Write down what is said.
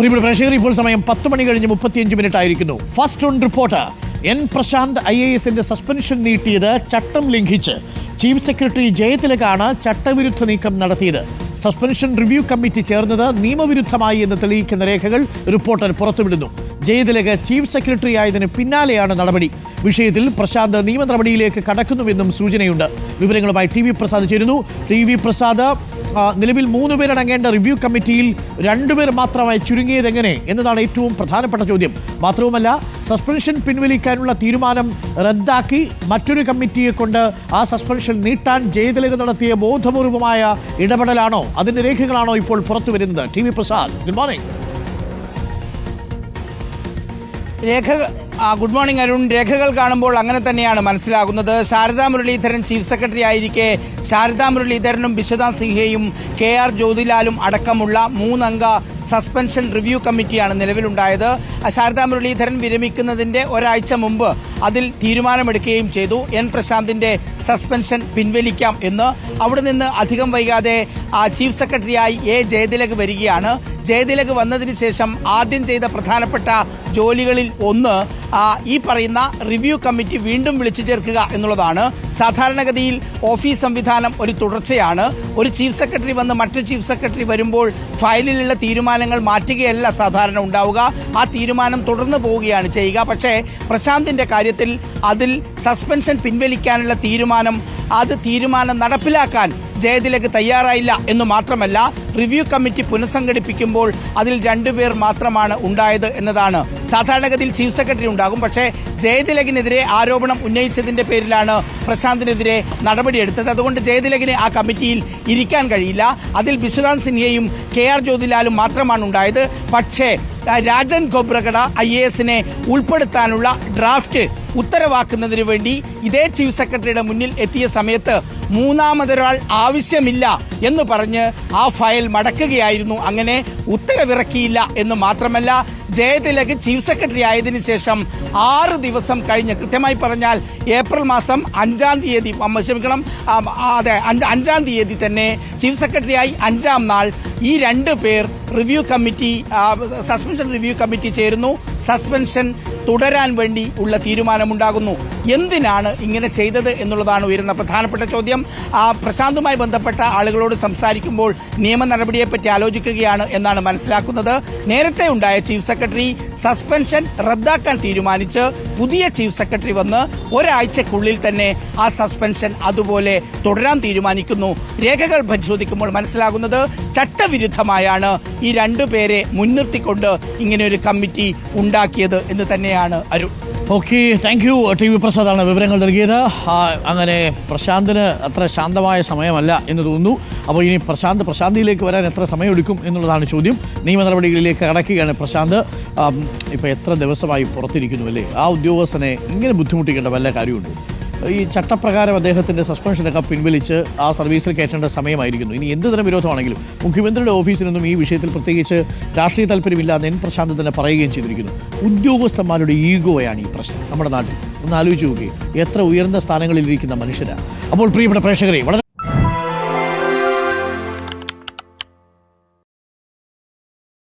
പ്രിയപ്പെട്ട പ്രേക്ഷകർ ഇപ്പോൾ സമയം പത്ത് മണി കഴിഞ്ഞ് മുപ്പത്തിയഞ്ച് മിനിറ്റ് ആയിരിക്കുന്നു. First on report N Prashanth I A എസിന്റെ സസ്പെൻഷൻ നീട്ടിയത് ചട്ടം ലംഘിച്ച്. ചീഫ് സെക്രട്ടറി ജയതിലകാണ് ചട്ടവിരുദ്ധ നീക്കം നടത്തിയത്. സസ്പെൻഷൻ റിവ്യൂ കമ്മിറ്റി ചേർന്നത് നിയമവിരുദ്ധമായി എന്ന് തെളിയിക്കുന്ന രേഖകൾ റിപ്പോർട്ടർ പുറത്തുവിടുന്നു. ജയതിലക ചീഫ് സെക്രട്ടറി ആയതിന് പിന്നാലെയാണ് നടപടി. വിഷയത്തിൽ പ്രശാന്ത് നിയമ നടപടിയിലേക്ക് കടക്കുന്നുവെന്നും സൂചനയുണ്ട്. വിവരങ്ങളുമായി ടി വി പ്രസാദ് ചേരുന്നു. ടി വി പ്രസാദ് നിലവിൽ മൂന്ന് പേരടങ്ങേണ്ട റിവ്യൂ കമ്മിറ്റിയിൽ രണ്ടുപേർ മാത്രമായി ചുരുങ്ങിയത് എങ്ങനെ എന്നതാണ് ഏറ്റവും പ്രധാനപ്പെട്ട ചോദ്യം. മാത്രവുമല്ല സസ്പെൻഷൻ പിൻവലിക്കാനുള്ള തീരുമാനം റദ്ദാക്കി മറ്റൊരു കമ്മിറ്റിയെ കൊണ്ട് ആ സസ്പെൻഷൻ നീട്ടാൻ ജയതിലക നടത്തിയ ബോധപൂർവമായ ഇടപെടലാണോ? അതിന്റെ രേഖകളാണോ ഇപ്പോൾ പുറത്തു വരുന്നത്? T V Prasad good morning ആ, ഗുഡ് മോർണിംഗ് അരുൺ. രേഖകൾ കാണുമ്പോൾ അങ്ങനെ തന്നെയാണ് മനസ്സിലാകുന്നത്. ശാരദാ മുരളീധരൻ ചീഫ് സെക്രട്ടറി ആയിരിക്കെ. ശാരദാ മുരളീധരനും വിശ്വനാഥ് സിൻഹയും കെ ആർ ജ്യോതിലാലും അടക്കമുള്ള മൂന്നംഗ സസ്പെൻഷൻ റിവ്യൂ കമ്മിറ്റിയാണ് നിലവിലുണ്ടായത്. ആ, ശാരദാ മുരളീധരൻ വിരമിക്കുന്നതിന്റെ ഒരാഴ്ച മുമ്പ് അതിൽ തീരുമാനമെടുക്കുകയും ചെയ്തു. എൻ പ്രശാന്തിന്റെ സസ്പെൻഷൻ പിൻവലിക്കാം എന്ന്. അവിടെ നിന്ന് അധികം വൈകാതെ ആ, ചീഫ് സെക്രട്ടറിയായി എ ജയതിലക് വരികയാണ്. ജയതിലക് വന്നതിന് ശേഷം ആദ്യം ചെയ്ത പ്രധാനപ്പെട്ട ജോലികളിൽ ഒന്ന് ആ, ഈ പറയുന്ന റിവ്യൂ കമ്മിറ്റി വീണ്ടും വിളിച്ചു ചേർക്കുക എന്നുള്ളതാണ്. സാധാരണഗതിയിൽ ഓഫീസ് സംവിധാനം ഒരു തുടർച്ചയാണ്. ഒരു ചീഫ് സെക്രട്ടറി വന്ന് മറ്റൊരു ചീഫ് സെക്രട്ടറി വരുമ്പോൾ ഫയലിലുള്ള തീരുമാനങ്ങൾ മാറ്റുകയല്ല സാധാരണ ഉണ്ടാവുക. ആ തീരുമാനം തുടർന്നു പോവുകയാണ് ചെയ്യുക. പക്ഷേ പ്രശാന്തിന്റെ കാര്യത്തിൽ അതിൽ സസ്പെൻഷൻ പിൻവലിക്കാനുള്ള തീരുമാനം അത് തീരുമാനം നടപ്പിലാക്കാൻ ജയതിലക്ക് തയ്യാറായില്ല എന്ന് മാത്രമല്ല റിവ്യൂ കമ്മിറ്റി പുനഃസംഘടിപ്പിക്കുമ്പോൾ അതിൽ രണ്ടുപേർ മാത്രമാണ് ഉണ്ടായത് എന്നതാണ്. സാധാരണഗതിയിൽ ചീഫ് സെക്രട്ടറി ഉണ്ടാകും പക്ഷേ ജയതിലകിനെതിരെ ആരോപണം ഉന്നയിച്ചതിന്റെ പേരിലാണ് പ്രശാന്തിനെതിരെ നടപടിയെടുത്തത് അതുകൊണ്ട് ജയതിലകിന് ആ കമ്മിറ്റിയിൽ ഇരിക്കാൻ കഴിയില്ല. അതിൽ വിശ്വനാഥ് സിൻഹയും കെ ആർ ജ്യോതിലാലും മാത്രമാണ് ഉണ്ടായത്. പക്ഷേ രാജൻ ഖൊബ്രഗഡ ഐ എ എസിനെ ഉൾപ്പെടുത്താനുള്ള ഡ്രാഫ്റ്റ് ഉത്തരവാക്കുന്നതിന് വേണ്ടി ഇതേ ചീഫ് സെക്രട്ടറിയുടെ മുന്നിൽ എത്തിയ സമയത്ത് മൂന്നാമതൊരാൾ ആവശ്യമില്ല എന്ന് പറഞ്ഞ് ആ ഫയൽ മടക്കുകയായിരുന്നു. അങ്ങനെ ഉത്തരവിറക്കിയില്ല എന്ന് മാത്രമല്ല ജയതിലക് ചീഫ് സെക്രട്ടറി ആയതിനു ശേഷം ആറ് ദിവസം കഴിഞ്ഞ് കൃത്യമായി പറഞ്ഞാൽ ഏപ്രിൽ മാസം അഞ്ചാം തീയതി ക്ഷമിക്കണം അതെ അഞ്ചാം തീയതി തന്നെ ചീഫ് സെക്രട്ടറിയായി അഞ്ചാം നാൾ ഈ രണ്ട് പേർ review committee suspension review committee ചേരുന്നു. സസ്പെൻഷൻ തുടരാൻ വേണ്ടി ഉള്ള തീരുമാനമുണ്ടാകുന്നു. എന്തിനാണ് ഇങ്ങനെ ചെയ്തത് എന്നുള്ളതാണ് ഉയരുന്ന പ്രധാനപ്പെട്ട ചോദ്യം. ആ പ്രശാന്തുമായി ബന്ധപ്പെട്ട ആളുകളോട് സംസാരിക്കുമ്പോൾ നിയമ നടപടിയെപ്പറ്റി ആലോചിക്കുകയാണ് എന്നാണ് മനസ്സിലാക്കുന്നത്. നേരത്തെ ഉണ്ടായ ചീഫ് സെക്രട്ടറി സസ്പെൻഷൻ റദ്ദാക്കാൻ തീരുമാനിച്ച് പുതിയ ചീഫ് സെക്രട്ടറി വന്ന് ഒരാഴ്ചക്കുള്ളിൽ തന്നെ ആ സസ്പെൻഷൻ അതുപോലെ തുടരാൻ തീരുമാനിക്കുന്നു. രേഖകൾ പരിശോധിക്കുമ്പോൾ മനസ്സിലാകുന്നത് ചട്ടവിരുദ്ധമായാണ്. ഈ രണ്ടു പേരെ മുൻനിർത്തിക്കൊണ്ട് ഇങ്ങനെ ഒരു കമ്മിറ്റി ഉണ്ടാക്കിയത് എന്ന് തന്നെയാണ് Arun. Okay thank you T V പ്രസാദാണ് വിവരങ്ങൾ നൽകിയത്. അങ്ങനെ പ്രശാന്തിന് അത്ര ശാന്തമായ സമയമല്ല എന്ന് തോന്നുന്നു. അപ്പോൾ ഇനി പ്രശാന്ത് പ്രശാന്തിയിലേക്ക് വരാൻ എത്ര സമയമെടുക്കും എന്നുള്ളതാണ് ചോദ്യം. നിയമ നടപടികളിലേക്ക് കടക്കുകയാണ് പ്രശാന്ത്. ഇപ്പോൾ എത്ര ദിവസമായി പുറത്തിരിക്കുന്നു അല്ലേ? ആ ഉദ്യോഗസ്ഥനെ ഇങ്ങനെ ബുദ്ധിമുട്ടിക്കേണ്ട വല്ല കാര്യമുണ്ടോ? ഈ ചട്ടപ്രകാരം അദ്ദേഹത്തിന്റെ സസ്പെൻഷനൊക്കെ പിൻവലിച്ച് ആ സർവീസിൽ കയറ്റേണ്ട സമയമായിരിക്കുന്നു. ഇനി എന്ത് തരം വിരോധമാണെങ്കിലും മുഖ്യമന്ത്രിയുടെ ഓഫീസിനൊന്നും ഈ വിഷയത്തിൽ പ്രത്യേകിച്ച് രാഷ്ട്രീയ താല്പര്യമില്ലാതെ എൻ പ്രശാന്ത് തന്നെ പറയുകയും ചെയ്തിരിക്കുന്നു. ഉദ്യോഗസ്ഥന്മാരുടെ ഈഗോയാണ് ഈ പ്രശ്നം. നമ്മുടെ നാട്ടിൽ. ഒന്ന് ആലോചിച്ച് നോക്കി എത്ര ഉയർന്ന സ്ഥാനങ്ങളിൽ ഇരിക്കുന്ന മനുഷ്യരാണ് അപ്പോൾ പ്രിയപ്പെട്ട പ്രേക്ഷകരെ വളരെ